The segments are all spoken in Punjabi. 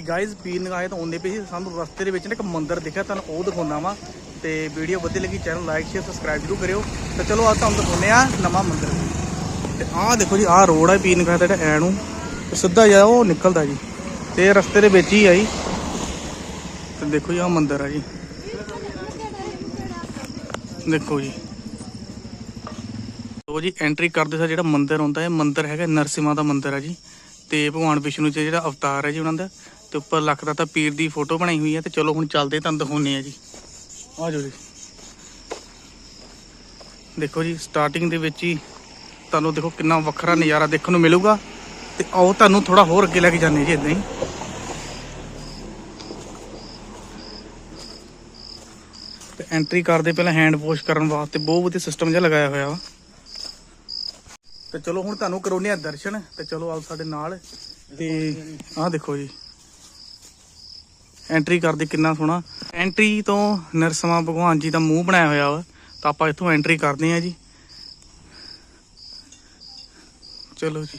ਗਾਇਜ਼ ਪੀਰ ਨਗਾਏ ਤਾਂ ਆਉਂਦੇ ਪਏ ਸੀ, ਸਾਨੂੰ ਰਸਤੇ ਦੇ ਵਿੱਚ ਨਾ ਇੱਕ ਮੰਦਿਰ ਦਿਖਿਆ, ਤੁਹਾਨੂੰ ਉਹ ਦਿਖਾਉਣਾ ਵਾ। ਤੇ ਵੀਡੀਓ ਵਧੀਆ ਲੱਗੀ ਚੈਨਲ ਲਾਈਕ ਸ਼ੇਅਰ ਸਬਸਕ੍ਰਾਈਬ ਜ਼ਰੂਰ ਕਰਿਓ। ਤੇ ਚਲੋ ਆ ਤੁਹਾਨੂੰ ਦਿਖਾਉਂਦੇ ਆ ਨਵਾਂ ਮੰਦਿਰ। ਤੇ ਆਹ ਦੇਖੋ ਜੀ, ਆਹ ਰੋਡ ਹੈ ਪੀਰ ਨਗਾਏ ਦਾ ਐ ਨੂੰ ਤੇ ਸਿੱਧਾ ਜਾ ਉਹ ਨਿਕਲਦਾ ਜੀ। ਤੇ ਰਸਤੇ ਦੇ ਵਿੱਚ ਹੀ ਆਈ ਤੇ ਦੇਖੋ ਜੀ, ਆਹ ਮੰਦਿਰ ਆ ਜੀ। ਦੇਖੋ ਜੀ। ਲੋ ਜੀ ਐਂਟਰੀ ਕਰਦੇ ਸਾਰ ਜਿਹੜਾ ਮੰਦਿਰ ਹੁੰਦਾ ਹੈ ਮੰਦਿਰ ਹੈਗਾ ਨਰਸਿਮਾ ਦਾ ਮੰਦਿਰ ਹੈ ਜੀ। ਤੇ ਭਗਵਾਨ ਵਿਸ਼ਨੂੰ ਜੀ ਜਿਹੜਾ ਅਵਤਾਰ ਹੈ ਜੀ ਉਹਨਾਂ ਦਾ। ਤੇ ਉੱਪਰ ਲੱਖ ਦਾ ਤਾਂ ਪੀਰ ਦੀ ਫੋਟੋ ਬਣਾਈ ਹੋਈ ਹੈ ਤੇ ਚਲੋ ਹੁਣ ਚੱਲਦੇ ਤੁਹਾਨੂੰ ਦਿਖਾਉਂਦੇ ਆ ਜੀ। ਆ ਜਾਓ ਜੀ। ਦੇਖੋ ਜੀ ਸਟਾਰਟਿੰਗ ਦੇ ਵਿੱਚ ਹੀ ਤੁਹਾਨੂੰ ਦੇਖੋ ਕਿੰਨਾ ਵੱਖਰਾ ਨਜ਼ਾਰਾ ਦੇਖਣ ਨੂੰ ਮਿਲੂਗਾ ਤੇ ਆਓ ਤੁਹਾਨੂੰ ਥੋੜਾ ਹੋਰ ਅੱਗੇ ਲੈ ਕੇ ਜਾਂਦੇ ਜੀ ਇਦਾਂ ਹੀ। ਤੇ ਐਂਟਰੀ ਕਰਦੇ ਪਹਿਲਾਂ ਹੈਂਡ ਵਾਸ਼ ਕਰਨ ਵਾਸਤੇ ਬਹੁਤ ਵਧੀਆ ਸਿਸਟਮ ਜਿਹਾ ਲਗਾਇਆ ਹੋਇਆ ਵਾ। ਤੇ ਚਲੋ ਹੁਣ ਤੁਹਾਨੂੰ ਕਰਾਉਨੇ ਆ ਦਰਸ਼ਨ ਤੇ ਚਲੋ ਆਓ ਸਾਡੇ ਨਾਲ ਤੇ ਆਹ ਦੇਖੋ ਜੀ। ਐਂਟਰੀ ਕਰਦੇ ਕਿੰਨਾ ਸੋਹਣਾ। ਐਂਟਰੀ ਤੋਂ ਨਰਸਮਾ ਭਗਵਾਨ ਜੀ ਦਾ ਮੂੰਹ ਬਣਾਇਆ ਹੋਇਆ ਵਾ, ਤਾਂ ਆਪਾਂ ਇੱਥੋਂ ਐਂਟਰੀ ਕਰਦੇ ਆ ਜੀ। ਚਲੋ ਜੀ।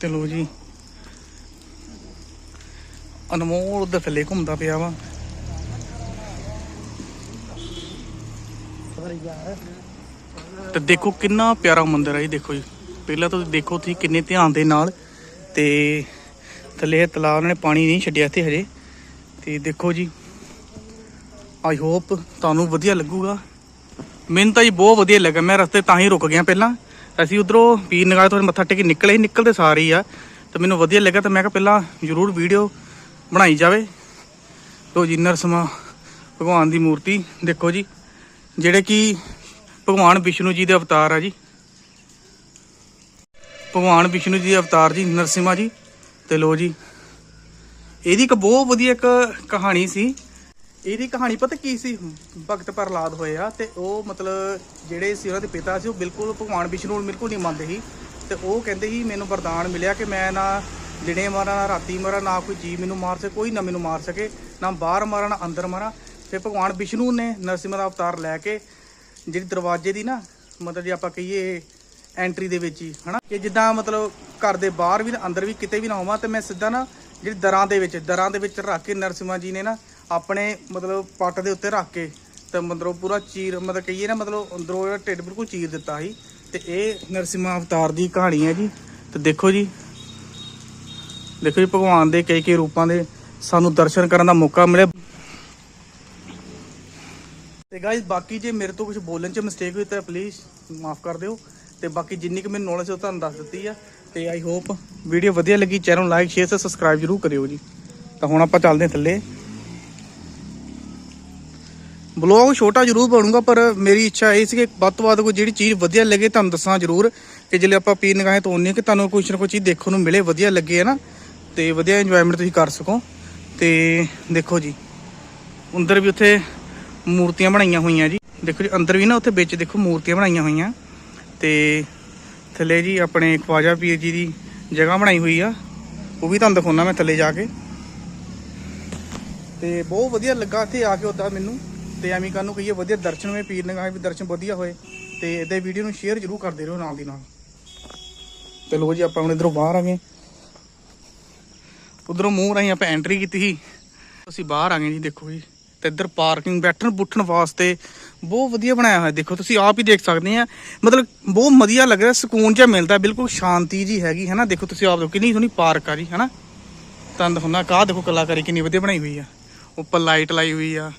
ਤੇ ਲੋ ਜੀ। ਅਨਮੋਲ ਉਹਦੇ ਥੱਲੇ ਘੁੰਮਦਾ ਪਿਆ ਵਾ। ਤੇ ਦੇਖੋ ਕਿੰਨਾ ਪਿਆਰਾ ਮੰਦਿਰ ਹੈ ਜੀ, ਦੇਖੋ ਜੀ। ਪਹਿਲਾਂ ਤਾਂ ਦੇਖੋ ਤੁਸੀਂ ਕਿੰਨੇ ਧਿਆਨ ਦੇ ਨਾਲ ਤੇ ਥੱਲੇ ਇਹ ਤਲਾਬ ਨੇ ਪਾਣੀ ਨਹੀਂ ਛੱਡਿਆ ਇੱਥੇ ਹਜੇ। ਤੇ ਦੇਖੋ ਜੀ ਆਈ ਹੋਪ ਤੁਹਾਨੂੰ ਵਧੀਆ ਲੱਗੂਗਾ। ਮੈਨੂੰ ਤਾਂ ਜੀ ਬਹੁਤ ਵਧੀਆ ਲੱਗਾ, ਮੈਂ ਰਸਤੇ ਤਾਂ ਹੀ ਰੁਕ ਗਿਆ ਪਹਿਲਾਂ। ਅਸੀਂ ਉਧਰੋਂ ਪੀਰ ਨਗਾਹ ਤੋਂ ਮੱਥਾ ਟੇਕ ਕੇ ਨਿਕਲੇ ਹੀ ਨਿਕਲਦੇ ਸਾਰੇ ਹੀ ਆ। ਤੇ ਮੈਨੂੰ ਵਧੀਆ ਲੱਗਾ ਤਾਂ ਮੈਂ ਕਿਹਾ ਪਹਿਲਾਂ ਜ਼ਰੂਰ ਵੀਡੀਓ ਬਣਾਈ ਜਾਵੇ। ਲੋ ਜੀ ਨਰਸਮਾ ਭਗਵਾਨ ਦੀ ਮੂਰਤੀ, ਦੇਖੋ ਜੀ, ਜਿਹੜੇ ਕਿ ਭਗਵਾਨ ਵਿਸ਼ਨੂੰ ਜੀ ਦੇ ਅਵਤਾਰ ਆ ਜੀ। ਭਗਵਾਨ ਵਿਸ਼ਨੂੰ ਜੀ ਦੇ ਅਵਤਾਰ ਜੀ, ਨਰਸਿਮਾ ਜੀ। ਤੇ ਲੋ ਜੀ, ਇਹਦੀ ਇੱਕ ਬਹੁਤ ਵਧੀਆ ਇੱਕ ਕਹਾਣੀ ਸੀ। ਇਹਦੀ ਕਹਾਣੀ ਪਤਾ ਕੀ ਸੀ? ਭਗਤ ਪ੍ਰਹਲਾਦ ਹੋਏ ਆ ਤੇ ਉਹ ਮਤਲਬ ਜਿਹੜੇ ਸੀ ਉਹਨਾਂ ਦੇ ਪਿਤਾ ਸੀ, ਉਹ ਬਿਲਕੁਲ ਭਗਵਾਨ ਵਿਸ਼ਨੂੰ ਨੂੰ ਬਿਲਕੁਲ ਨਹੀਂ ਮੰਨਦੇ ਸੀ। ਤੇ ਉਹ ਕਹਿੰਦੇ ਸੀ, ਮੈਨੂੰ ਵਰਦਾਨ ਮਿਲਿਆ ਕਿ ਮੈਂ ਨਾ ਦਿਨੇ ਮਾਰਾਂ, ਨਾ ਰਾਤੀ ਮਾਰਾਂ, ਨਾ ਕੋਈ ਜੀ ਮੈਨੂੰ ਮਾਰ ਸਕੇ, ਕੋਈ ਨਾ ਮੈਨੂੰ ਮਾਰ ਸਕੇ, ਨਾ ਬਾਹਰ ਮਾਰਾਂ, ਨਾ ਅੰਦਰ ਮਾਰਾਂ। ਫਿਰ ਭਗਵਾਨ ਵਿਸ਼ਨੂੰ ਨੇ ਨਰਸਿਮਾ ਦਾ ਅਵਤਾਰ ਲੈ ਕੇ ਜਿਹੜੀ ਦਰਵਾਜ਼ੇ ਦੀ ਨਾ, ਮਤਲਬ ਜੇ ਆਪਾਂ ਕਹੀਏ ਐਂਟਰੀ ਦੇ ਵਿੱਚ ਹੀ, ਹਨਾ? ਕਿ ਜਿੱਦਾਂ ਮਤਲਬ ਘਰ ਦੇ ਬਾਹਰ ਵੀ ਨਾ ਅੰਦਰ ਵੀ ਕਿਤੇ ਵੀ ਨਾ ਹੋਵਾਂ, ਤੇ ਮੈਂ ਸਿੱਧਾ ਨਾ ਜਿਹੜੀ ਦਰਾਂ ਦੇ ਵਿੱਚ, ਦਰਾਂ ਦੇ ਵਿੱਚ ਰੱਖ ਕੇ ਨਰਸਿਮਾ ਜੀ ਨੇ ਨਾ ਆਪਣੇ ਮਤਲਬ ਪੱਟ ਦੇ ਉੱਤੇ ਰੱਖ ਕੇ ਤੇ ਮਤਲਬ ਪੂਰਾ ਚੀਰ, ਮਤਲਬ ਕਹੀਏ ਨਾ ਮਤਲਬ ਅੰਦਰੋਂ ਜਿਹੜਾ ਢਿੱਡ ਬਿਲਕੁਲ ਚੀਰ ਦਿੱਤਾ ਸੀ। ਤੇ ਇਹ ਨਰਸਿਮਾ ਅਵਤਾਰ ਦੀ ਕਹਾਣੀ ਹੈ ਜੀ। ਤੇ ਦੇਖੋ ਜੀ ਦੇਖੋ ਜੀ, ਭਗਵਾਨ ਦੇ ਕਈ ਕਈ ਰੂਪਾਂ ਦੇ ਸਾਨੂੰ ਦਰਸ਼ਨ ਕਰਨ ਦਾ ਮੌਕਾ ਮਿਲਿਆ। ਗਾਇਸ ਬਾਕੀ ਜੇ ਮੇਰੇ ਤੋਂ ਕੁਝ ਬੋਲਣ 'ਚ ਮਿਸਟੇਕ ਹੋਈ ਤਾਂ ਪਲੀਜ਼ ਮਾਫ ਕਰ ਦਿਓ। ਤੇ ਬਾਕੀ ਜਿੰਨੀ ਕੁ ਮੈਨੂੰ ਨੌਲੇਜ ਉਹ ਤੁਹਾਨੂੰ ਦੱਸ ਦਿੱਤੀ ਆ। ਤੇ ਆਈ ਹੋਪ ਵੀਡੀਓ ਵਧੀਆ ਲੱਗੀ। ਚੈਨਲ ਨੂੰ ਲਾਈਕ ਸ਼ੇਅਰ ਤੇ ਸਬਸਕ੍ਰਾਈਬ ਜਰੂਰ ਕਰਿਓ ਜੀ। ਤਾਂ ਹੁਣ ਆਪਾਂ ਚੱਲਦੇ ਹਾਂ ਥੱਲੇ। ਬਲੌਗ ਛੋਟਾ ਜ਼ਰੂਰ ਬਣੂਗਾ, ਪਰ ਮੇਰੀ ਇੱਛਾ ਇਹ ਸੀ ਕਿ ਵੱਧ ਤੋਂ ਵੱਧ ਕੋਈ ਜਿਹੜੀ ਚੀਜ਼ ਵਧੀਆ ਲੱਗੇ ਤੁਹਾਨੂੰ ਦੱਸਾਂ ਜ਼ਰੂਰ। ਕਿ ਜਿਹੜੇ ਆਪਾਂ ਪੀਰ ਨਗਾਹੇ ਤੋਂ ਆਉਂਦੇ ਹਾਂ ਕਿ ਤੁਹਾਨੂੰ ਕੁਛ ਨਾ ਕੁਛ ਚੀਜ਼ ਦੇਖਣ ਨੂੰ ਮਿਲੇ, ਵਧੀਆ ਲੱਗੇ ਹੈ ਨਾ ਤੇ ਵਧੀਆ ਇੰਜੋਇਮੈਂਟ ਤੁਸੀਂ ਕਰ ਸਕੋ। ਤੇ ਦੇਖੋ ਜੀ, ਅੰਦਰ ਵੀ ਉੱਥੇ ਮੂਰਤੀਆਂ ਬਣਾਈਆਂ ਹੋਈਆਂ ਜੀ। ਦੇਖੋ ਜੀ, ਅੰਦਰ ਵੀ ਨਾ ਉੱਥੇ ਵਿੱਚ ਦੇਖੋ ਮੂਰਤੀਆਂ ਬਣਾਈਆਂ ਹੋਈਆਂ। ਤੇ ਥੱਲੇ ਜੀ ਆਪਣੇ ਖਵਾਜਾ ਪੀਰ ਜੀ ਦੀ ਜਗ੍ਹਾ ਬਣਾਈ ਹੋਈ ਆ। ਉਹ ਵੀ ਤੁਹਾਨੂੰ ਦਿਖਾਉਣਾ ਮੈਂ ਥੱਲੇ ਜਾ ਕੇ। ਤੇ ਬਹੁਤ ਵਧੀਆ ਲੱਗਾ ਇੱਥੇ ਆ ਕੇ ਉਦਾਂ ਮੈਨੂੰ। ਤੇ ਐਵੇਂ ਕਾਨੂੰ ਕਹੀਏ ਵਧੀਆ ਦਰਸ਼ਨ ਹੋਏ, ਪੀਰ ਨੇ ਨਗਾਹ ਵੀ ਦਰਸ਼ਨ ਵਧੀਆ ਹੋਏ। ਤੇ ਇਹਦੇ ਵੀਡੀਓ ਨੂੰ ਸ਼ੇਅਰ ਜਰੂਰ ਕਰਦੇ ਰਹੋ ਨਾਲ ਦੀ ਨਾਲ। ਤੇ ਲੋ ਜੀ, ਆਪਾਂ ਹੁਣ ਇਧਰੋਂ ਬਾਹਰ ਆ ਗਏ। ਉਧਰੋਂ ਮੂੰਹ ਰਾਹੀਂ ਆਪਾਂ ਐਂਟਰੀ ਕੀਤੀ ਸੀ। ਅਸੀਂ ਬਾਹਰ ਆ ਗਏ ਜੀ, ਦੇਖੋ ਜੀ। ਤੇ ਇੱਧਰ ਪਾਰਕਿੰਗ ਬੈਠਣ ਬੁੱਠਣ ਵਾਸਤੇ ਬਹੁਤ ਵਧੀਆ ਬਣਾਇਆ ਹੋਇਆ, ਦੇਖੋ ਤੁਸੀਂ ਆਪ ਹੀ ਦੇਖ ਸਕਦੇ ਆ। ਮਤਲਬ ਬਹੁਤ ਵਧੀਆ ਲੱਗ ਰਿਹਾ, ਸਕੂਨ ਜਿਹਾ ਮਿਲਦਾ, ਬਿਲਕੁਲ ਸ਼ਾਂਤੀ ਜੀ ਹੈਗੀ ਹੈ ਨਾ ਦੇਖੋ ਤੁਸੀਂ ਆਪ ਦੇਖੋ, ਕਿੰਨੀ ਸੋਹਣੀ ਪਾਰਕ ਆ ਜੀ ਹੈ ਨਾ ਤਾਂ ਦਿਖਾਉਣਾ ਕਾਹ ਦੇਖੋ ਕਲਾਕਾਰੀ ਕਿੰਨੀ ਵਧੀਆ ਬਣਾਈ ਹੋਈ ਆ। ਉੱਪਰ ਲਾਈਟ ਲਾਈ ਹੋਈ ਆ,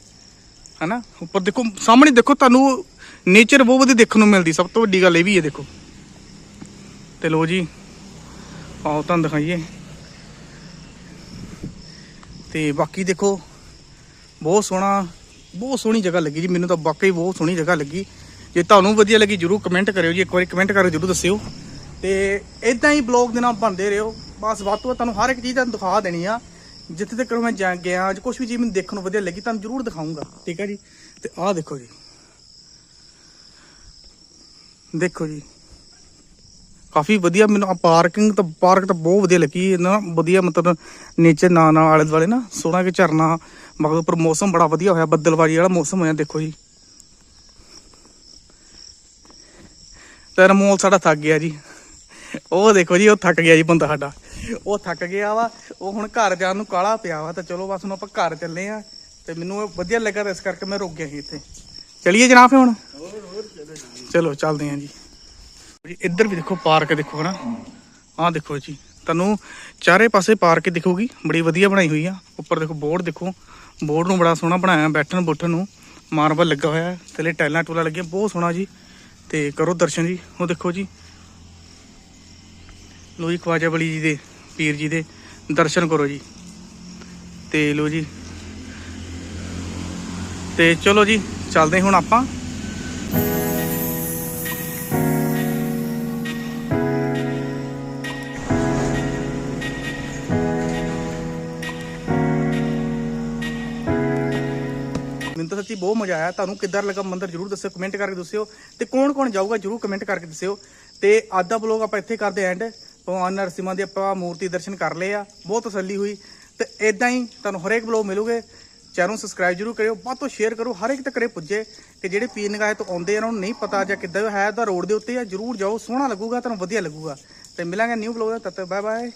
ਹਨਾ? ਉੱਪਰ ਦੇਖੋ, ਸਾਹਮਣੇ ਦੇਖੋ, ਤੁਹਾਨੂੰ ਨੇਚਰ ਬਹੁਤ ਵਧੀਆ ਦੇਖਣ ਨੂੰ ਮਿਲਦੀ, ਸਭ ਤੋਂ ਵੱਡੀ ਗੱਲ ਇਹ ਵੀ ਹੈ ਦੇਖੋ। ਤੇ ਲੋ ਜੀ, ਆਓ ਤੁਹਾਨੂੰ ਦਿਖਾਈਏ। ਤੇ ਬਾਕੀ ਦੇਖੋ ਬਹੁਤ ਸੋਹਣਾ, ਬਹੁਤ ਸੋਹਣੀ ਜਗ੍ਹਾ ਲੱਗੀ ਜੀ, ਮੈਨੂੰ ਤਾਂ ਵਾਕਈ ਬਹੁਤ ਸੋਹਣੀ ਜਗ੍ਹਾ ਲੱਗੀ। ਜੇ ਤੁਹਾਨੂੰ ਵਧੀਆ ਲੱਗੀ ਜਰੂਰ ਕਮੈਂਟ ਕਰਿਓ ਜੀ, ਇੱਕ ਵਾਰੀ ਕਮੈਂਟ ਕਰਕੇ ਜਰੂਰ ਦੱਸਿਓ। ਤੇ ਇਦਾਂ ਹੀ ਬਲੌਗ ਦੇ ਨਾਲ ਬਣਦੇ ਰਹੋ। ਬਸ ਵੱਧ ਤੋਂ ਵੱਧ ਤੁਹਾਨੂੰ ਹਰ ਇੱਕ ਚੀਜ਼ ਤੁਹਾਨੂੰ ਦਿਖਾ ਦੇਣੀ ਆ। ਜਿੱਥੇ ਤੱਕ ਮੈਂ ਜਾ ਗਿਆ ਅੱਜ ਕੁਝ ਵੀ ਚੀਜ਼ ਮੈਨੂੰ ਦੇਖਣ ਨੂੰ ਵਧੀਆ ਲੱਗੀ, ਤੁਹਾਨੂੰ ਜਰੂਰ ਦਿਖਾਉਂਗਾ ਠੀਕ ਹੈ ਜੀ? ਤੇ ਆਹ ਦੇਖੋ ਜੀ। ਦੇਖੋ ਜੀ। ਕਾਫੀ ਵਧੀਆ ਮੈਨੂੰ ਪਾਰਕਿੰਗ ਤਾਂ ਪਾਰਕ ਤਾਂ ਬਹੁਤ ਵਧੀਆ ਲੱਗੀ ਨਾ ਵਧੀਆ ਮਤਲਬ ਨੇਚਰ ਨਾ ਨਾ ਆਲੇ ਦੁਆਲੇ ਨਾ ਸੋਹਣਾ ਕਿ ਝਰਨਾ ਮਗਰ ਉੱਪਰ ਮੌਸਮ ਬੜਾ ਵਧੀਆ ਹੋਇਆ ਬੱਦਲਵਾਰੀ ਵਾਲਾ ਮੌਸਮ ਹੋਇਆ ਦੇਖੋ ਜੀ। ਤੇ ਰਮੋਲ ਸਾਡਾ ਥੱਕ ਗਿਆ ਜੀ। ਉਹ ਦੇਖੋ ਜੀ ਉਹ ਥੱਕ ਗਿਆ ਜੀ ਬੰਦਾ ਸਾਡਾ। ਉਹ ਥੱਕ ਗਿਆ ਵਾ ਉਹ ਹੁਣ ਘਰ ਜਾਣ ਨੂੰ ਕਾਲਾ ਪਿਆ ਵਾ ਤਾਂ ਚਲੋ ਬਸ ਹੁਣ ਆਪਾਂ ਘਰ ਚੱਲੇ ਆ ਤੇ ਮੈਨੂੰ ਇਹ ਵਧੀਆ ਲੱਗਾ ਇਸ ਕਰਕੇ ਮੈਂ ਰੁਕ ਗਿਆ ਸੀ ਇੱਥੇ। ਚਲਿਏ ਜਨਾਬ ਹੁਣ? ਚਲੋ ਚੱਲਦੇ ਆਂ ਜੀ। ਇੱਧਰ ਵੀ ਦੇਖੋ ਪਾਰਕ ਦੇਖੋ ਨਾ ਆਹ ਦੇਖੋ ਜੀ, ਤੁਹਾਨੂੰ ਚਾਰੇ ਪਾਸੇ ਪਾਰਕ ਦਿਖੂਗੀ, ਬੜੀ ਵਧੀਆ ਬਣਾਈ ਹੋਈ ਆ। ਉੱਪਰ ਦੇਖੋ ਬੋਰਡ ਦੇਖੋ, ਬੋਰਡ ਨੂੰ ਬੜਾ ਸੋਹਣਾ ਬਣਾਇਆ ਬੈਠਣ ਬੁੱਠਣ ਨੂੰ। ਮਾਰਬਲ ਲੱਗਾ ਹੋਇਆ ਹੈ ਥੱਲੇ ਟਾਈਲਾਂ ਟੂਲਾਂ ਲੱਗੀਆਂ, ਬਹੁਤ ਸੋਹਣਾ ਜੀ। ਤੇ ਕਰੋ ਦਰਸ਼ਨ ਜੀ, ਉਹ ਦੇਖੋ ਜੀ। ਲੋ ਜੀ, ਖਵਾਜਾ ਬਲੀ ਜੀ ਦੇ, ਪੀਰ ਜੀ ਦੇ ਦਰਸ਼ਨ ਕਰੋ ਜੀ। ਤੇ ਲੋ ਜੀ। ਤੇ ਚਲੋ ਜੀ, ਚੱਲਦੇ ਹੁਣ ਆਪਾਂ। ਮੈਨੂੰ ਤਾਂ ਸੱਚੀ ਬਹੁਤ ਮਜ਼ਾ ਆਇਆ। ਤੁਹਾਨੂੰ ਕਿੱਦਾਂ ਲੱਗਾ ਮੰਦਿਰ ਜਰੂਰ ਦੱਸਿਓ ਕਮੈਂਟ ਕਰਕੇ ਦੱਸਿਓ ਤੇ ਕੌਣ ਕੌਣ ਜਾਊਗਾ ਜਰੂਰ ਕਮੈਂਟ ਕਰਕੇ ਦੱਸਿਓ। ਤੇ ਅੱਜ ਦਾ ਬਲੌਗ ਆਪਾਂ ਇੱਥੇ ਕਰਦੇ ਐਂਡ ਭਗਵਾਨ ਨਰਸਿਮਾ ਦੇ ਆਪਾਂ ਮੂਰਤੀ ਦਰਸ਼ਨ ਕਰ ਲਏ ਆ, ਬਹੁਤ ਤਸੱਲੀ ਹੋਈ। ਤੇ ਇਦਾਂ ਹੀ ਤੁਹਾਨੂੰ ਹਰੇਕ ਬਲੌਗ ਮਿਲੂਗੇ। ਚੈਨਲ ਨੂੰ ਸਬਸਕ੍ਰਾਈਬ ਜਰੂਰ ਕਰਿਓ, ਵੱਧ ਤੋਂ ਸ਼ੇਅਰ ਕਰੋ, ਹਰ ਇੱਕ ਤੱਕ ਘਰੇ ਪੁੱਜੇ। ਕਿ ਜਿਹੜੇ ਪੀਰ ਨਿਗਾਹ ਤੋਂ ਆਉਂਦੇ ਆ ਉਹਨਾਂ ਨੂੰ ਨਹੀਂ ਪਤਾ ਜਾਂ ਕਿੱਦਾਂ ਹੈ, ਤਾਂ ਰੋਡ ਦੇ ਉੱਤੇ ਆ, ਜਰੂਰ ਜਾਓ, ਸੋਹਣਾ ਲੱਗੂਗਾ, ਤੁਹਾਨੂੰ ਵਧੀਆ ਲੱਗੂਗਾ। ਤੇ ਮਿਲਾਂਗੇ ਨਿਊ ਬਲੌਗ ਦਾ, ਤਦ ਤੱਕ ਬਾਏ ਬਾਏ